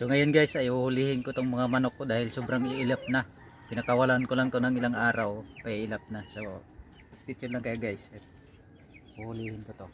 So ngayon guys ay uhulihin ko tong mga manok ko dahil sobrang iilap na. Pinakawalan ko lang to ng ilang araw kaya ilap na. So tuned lang kayo guys. Uhulihin ko to.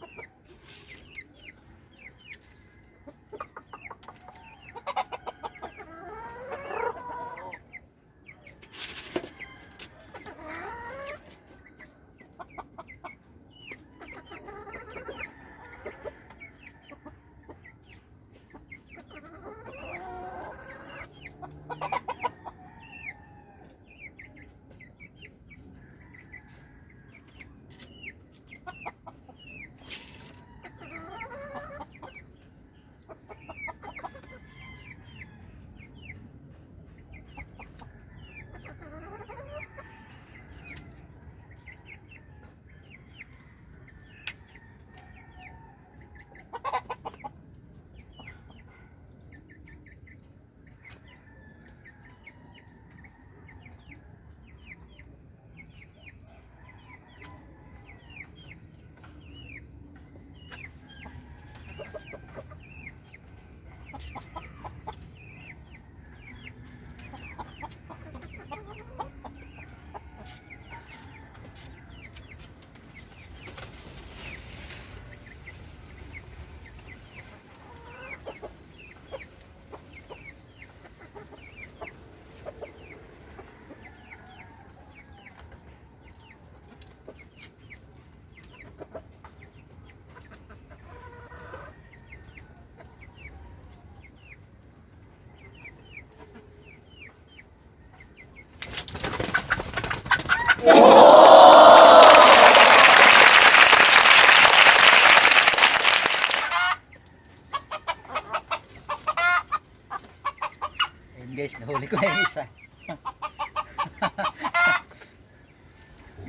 Guys, nahuli ko na yung isa.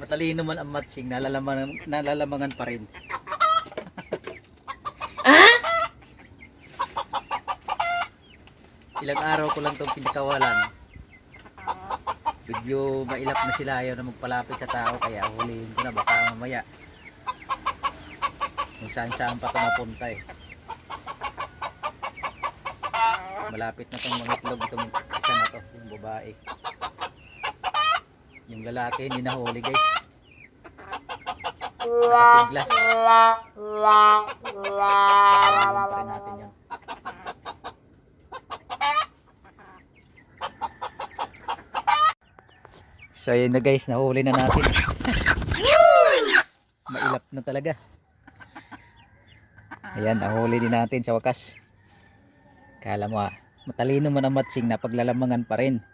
Matalino man ang matching, nalalamangan, nalalamangan pa rin. Ilang araw ko lang itong pinakawalan. Medyo mailap na sila, ayaw na magpalapit sa tao, kaya hulihin ko na, baka mamaya. Kung saan saan pa ito mapunta eh. Malapit na itong mga itlog itong isa na to, yung babae. Yung lalaki hindi nahuli guys. Kailangan pa rin natin yun. So ayun na guys, nahuli na natin. Mailap na talaga. Ayan, nahuli din natin sa wakas. Kala mo ah, matalino man ang matching na paglalamangan pa rin.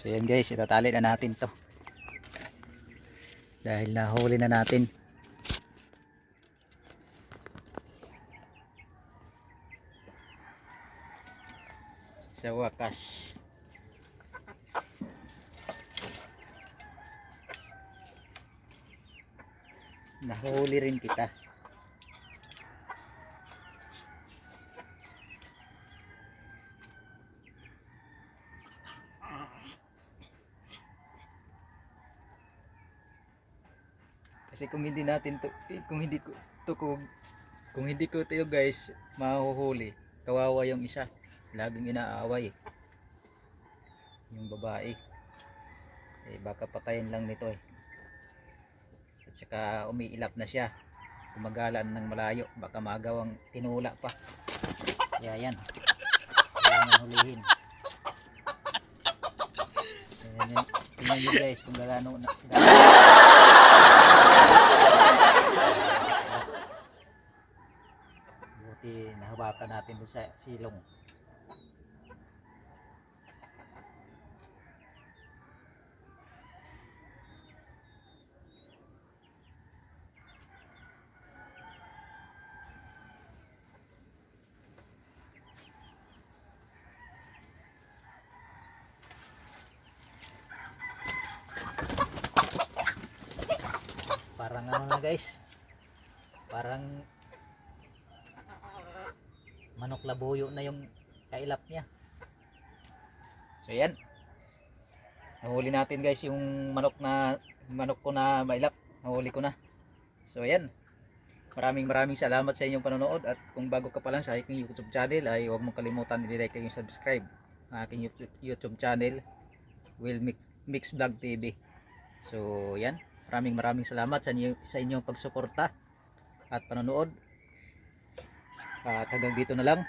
So yan guys, itatali na natin to. Dahil nahuli na natin. Sa wakas. Nahuli rin kita. Kasi kung hindi natin to, eh, kung hindi ko to ko, kung hindi ko tayo guys mahuhuli, kawawa yung isa. Laging inaaway. Yung babae. Eh baka patayin lang nito eh. At saka umiilap na siya. Kumagalan ng malayo. Baka magawang tinula pa. Kaya yan. Kailangan hulihin. Tingnan nyo, tingnan nyo guys kung gagano na. Buti nahawakan natin sa silong. parang ano na guys? Parang manok labuyo na yung kailap niya. So yan. Nahuli natin guys yung manok na manok ko na mailap. Nahuli ko na. So yan. Maraming maraming salamat sa inyong panonood. At kung bago ka pa lang sa aking youtube channel ay huwag mong kalimutan i-like yung subscribe ng aking youtube, channel will mix, mix vlog tv so yan. Maraming maraming salamat sa, inyo, sa inyong pagsuporta at panonood. At hanggang dito na lang.